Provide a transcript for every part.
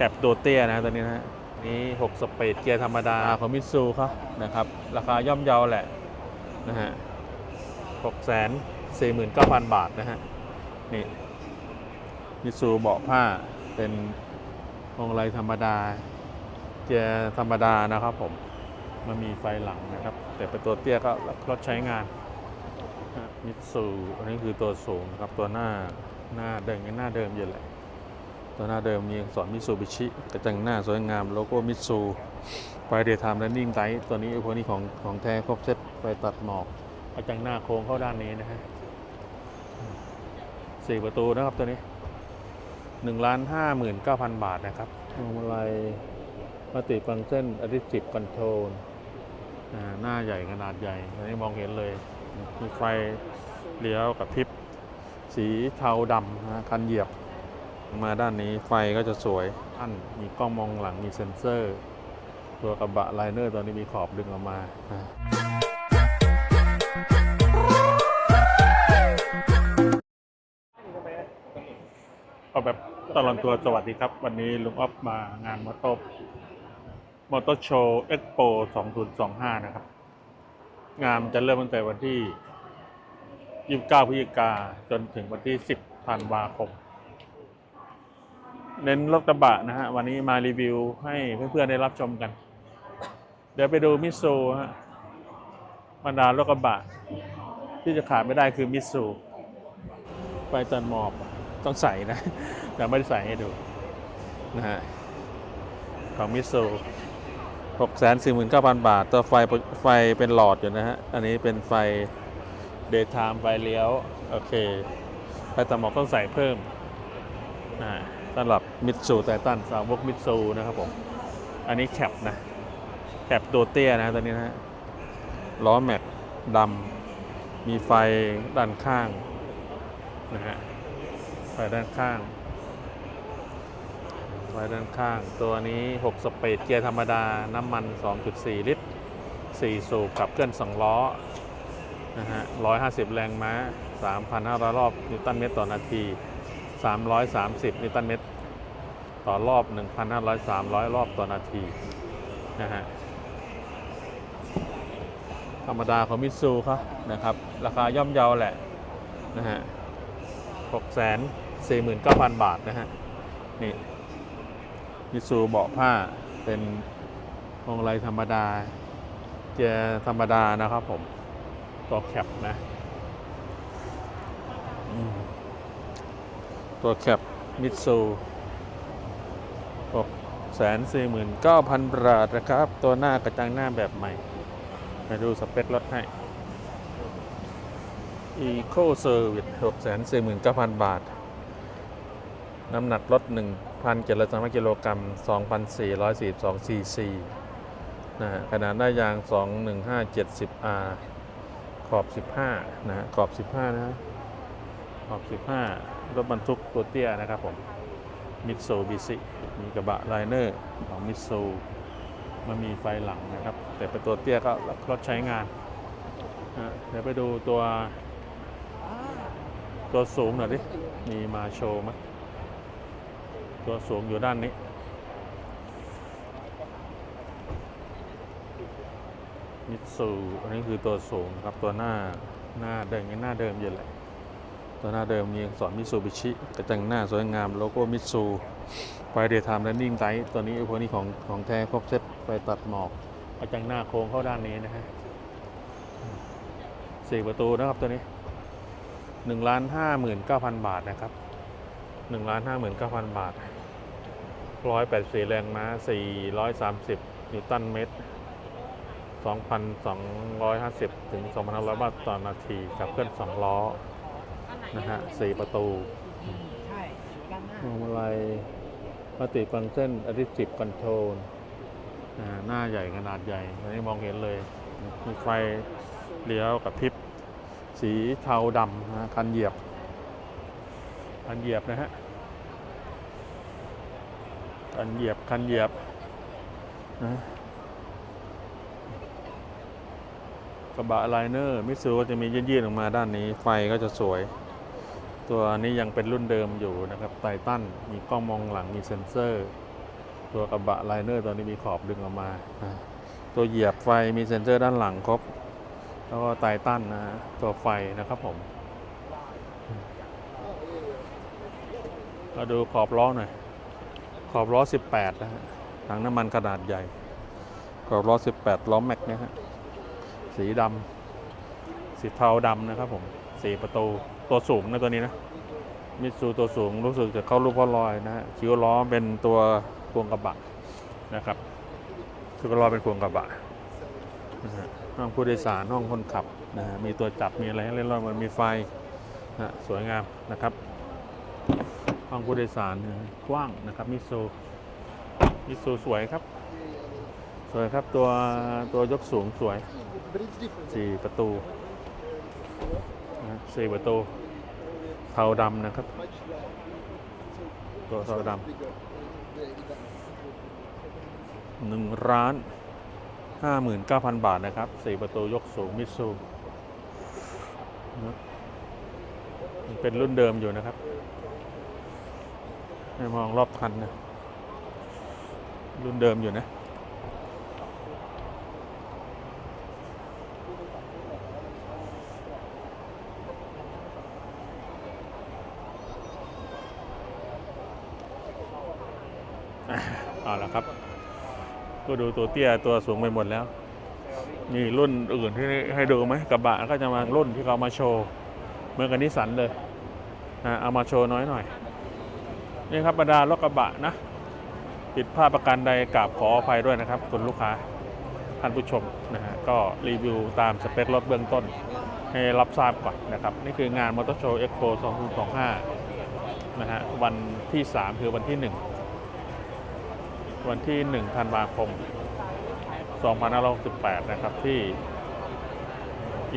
แคปตัวเตี้ยนะตัวนี้นะฮะนี่6สเปดเกียร์ธรรมดาของมิตซูเขานะครับ ราคาย่อมเยาแหละนะฮะ6 4 9 0 0 0บาทนะฮะ นี่มิตซูเบาะผ้าเป็นพวงมาลัยธรรมดา เกียร์ธรรมดานะครับผม มันมีไฟหลังนะครับ แต่เป็นตัวเตี้ยก็รถใช้งานมิตซูอันนี้คือตัวสูงนะครับ ตัวหน้าหน้าเดิมยังหน้าเดิมอยู่แหละ ตัวหน้าเดิมมีอักษรมิตซูบิชิกระจังหน้าสวยงามโลโก้มิตซูไฟเดย์ไทม์แลนดิ้งไ h t ตัวนี้พวกนี้ของของแท้ครบเซ็ตไฟตัดหมอกกระจังหน้าโค้งเข้าด้านนี้นะฮะสี่ประตูนะครับตัวนี้หนึ่งล้านห้าหมื่นเก้าพันบาทนะครับพวงมาลัยมัติฟังก์ชันอะดิจิ v คอนโทรลหน้าใหญ่ขนาดใหญ่อันนี้มองเห็นเลยมีไฟเลี้ยวกับพริบสีเทาดำนะคันเหยียบ มาด้านนี้ไฟก็จะสวยท่านมีกล้องมองหลังมีเซ็นเซอร์ ตัวกระบะไลเนอร์ตอนนี้มีขอบดึงออกมาเอาแบบตลอดตัวสวัสดีครับ วันนี้ลุงอ๊อฟมางานมอเตอร์มอเตอร์โชว์เอ็กโป2025 นะครับ งานจะเริ่มตั้งแต่วันที่ 29พฤศจิกาจนถึงวันที่ 10ธันวาคม เน้นรถกระบะนะฮะ วันนี้มารีวิวให้เพื่อนๆได้รับชมกัน เดี๋ยวไปดูมิตซูฮะบรรดารถกระบะ ที่จะขาดไม่ได้คือมิตซูไฟตันหมอบต้องใส่นะ แต่ไม่ได้ใส่ให้ดูนะฮะของมิตซูหกแสนสี่หมื่นเก้าพันบาท ตัวไฟไฟเป็นหลอดอยู่นะฮะ อันนี้เป็นไฟเดย์ไทม์ไฟเลี้ยว โอเค ไฟตัดหมอกต้องใส่เพิ่มอ่า สำหรับมิตซูไททันสาวกมิตซูนะครับผม อันนี้แคปนะ แคปตัวเตี้ยนะตัวนี้นะล้อแม็กดำมีไฟด้านข้างนะฮะไฟด้านข้าง ไฟด้านข้าง ตัวนี้ 6 สเปดเกียร์ธรรมดา น้ำมัน 2.4 ลิตร 4 สูบขับเคลื่อน 2 ล้อนะฮะ150 แรงม้า 3,500 รอบนิวตันเมตรต่อนาที 330 นิวตันเมตร ต่อรอบ 1,500 300 รอบต่อนาทีนะฮะธรรมดาของมิตซูเขานะครับ ราคาย่อมเยาแหละนะฮะ649,000 บาทนะฮะ นี่มิตซูเบาะผ้าเป็นพวงมาลัยธรรมดา เกียร์ธรรมดานะครับผม ตัวแคปนะ อืม ตัวแคปมิตซูหกแสนสี่หมื่นเก้าพันบาทนะครับ ตัวหน้ากระจังหน้าแบบใหม่ ไปดูสเปครถให้ Eco Service หกแสนสี่หมื่นเก้าพันบาท น้ำหนักรถ1,000กิโลกรัมกิโลกรัม2,442ซีซีนะฮะขนาดหน้ายาง 21570R ขอบ 15 นะฮะขอบ 15 นะฮะขอบ 15 รถบรรทุกตัวเตี้ยนะครับผมมิตซูบิซิมีกระบะไลเนอร์ของมิตซูมันมีไฟหลังนะครับ แต่เป็นตัวเตี้ยก็รถใช้งานเดี๋ยวไปดูตัวตัวสูงหน่อยดิ มีมาโชว์ไหมตัวสูงอยู่ด้านนี้ มิตซูอันนี้คือตัวสูงครับตัวหน้าหน้าเดิมยังหน้าเดิมอยู่แหละ ตัวหน้าเดิมมีอักษรมิตซูบิชิกระจังหน้าสวยงามโลโก้มิตซูไฟเดย์ไทม์แลนดิ้งไ h t ตัวนี้พวกนี้ของของแท้ครบเซ็ตไฟตัดหมอกกระจังหน้าโค้งเข้าด้านนี้นะฮะสี่ประตูนะครับตัวนี้หนึ่งล้านห้าหมื่นเก้าพันบาทนะครับหนึ่งล้านห้าหมื่นเก้าพันบาทร้อยแปดสี่แรงม้าสี่ร้อยสามสิบนิวตันเมตร2,250ถึง2,500บาทต่อนาทีกับเคลื่อน2ล้อ นะฮะ4ประตูใช่ด้านหน้าพวงมาลัยมัลติฟังก์ชันอะดิจิ v คอนโทรลหน้าใหญ่ขนาดใหญ่อันนี้มองเห็นเลย มีไฟเลี้ยวกับพริบ สีเทาดำนะคันเหยียบ คันเหยียบนะฮะ คันเหยียบ คันเหยียบนะกระบะไลเนอร์มิสูก็จะมียื่นๆออกมาด้านนี้ ไฟก็จะสวย ตัวนี้ยังเป็นรุ่นเดิมอยู่นะครับไททันมีกล้องมองหลังมีเซ็นเซอร์ ตัวกระบะไลเนอร์ตัวนี้มีขอบดึงออกมา ตัวเหยียบไฟมีเซ็นเซอร์ด้านหลังครบ แล้วก็ไตตันนะฮะตัวไฟนะครับผมมาดูขอบล้อหน่อย ขอบล้อ 18นะฮะถังน้ำมันขนาดใหญ่ ขอบล้อ 18 ล้อแม็กเนี่ยฮะสีดำสีเทาดำนะครับผมสีประตู ตัวสูงนะตัวนี้นะมิตซูตัวสูงรู้สึกจะเข้ารูปพ่อลอยนะฮะคิ้วล้อเป็นตัวพวงกระบะนะครับคิ้วล้อเป็นพวงกระบะนะฮะห้องผู้โดยสารห้องคนขับนะฮะมีตัวจับมีอะไรให้เล่นรอบมันมีไฟนะฮะสวยงามนะครับห้องผู้โดยสารนะกว้างนะครับมิซูมิซูสวยครับ สวยครับตัวตัวยกสูงสวยสี่ประตู สี่ประตูเทาดำนะครับ ตัวเทาดำหนึ่งร้านห้าหมื่นเก้าพันบาทนะครับสี่ประตูยกสูงมิซูนะเป็นรุ่นเดิมอยู่นะครับให้มองรอบคันนะรุ่นเดิมอยู่นะ เอาละครับ ก็ดูตัวเตี้ยตัวสูงไปหมดแล้วมีรุ่นอื่นที่ให้ดูไหมกระบะก็จะมารุ่นที่เขามาโชว์เหมือนกับนิสสันเลยนะเอามาโชว์น้อยหน่อยนี่ครับบรรดารถกระบะนะผิดพลาดประการใดกราบขออภัยด้วยนะครับคุณลูกค้าท่านผู้ชมนะฮะก็รีวิวตามสเปครถเบื้องต้น ให้รับทราบก่อนนะครับ นี่คืองานมอเตอร์โชว์เอ็กโป2025นะฮะวันที่ 3 คือวันที่ 1 วันที่ 1 ธันวาคม 2568 นะครับ ที่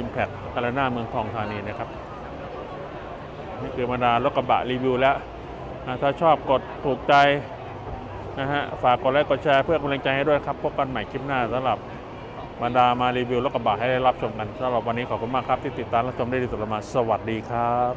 Impact Arena เมืองทองธานีนะครับ นี่คือบรรดารถกระบะรีวิวแล้วนะถ้าชอบกดถูกใจนะฮะ ฝากกดไลค์กดแชร์เพื่อกำลังใจให้ด้วยครับ พบกันใหม่คลิปหน้าสำหรับบรรดามารีวิวรถกระบะให้ได้รับชมกันสำหรับวันนี้ขอบคุณมากครับ ที่ติดตามรับชมได้ดีสุดละมาสวัสดีครับ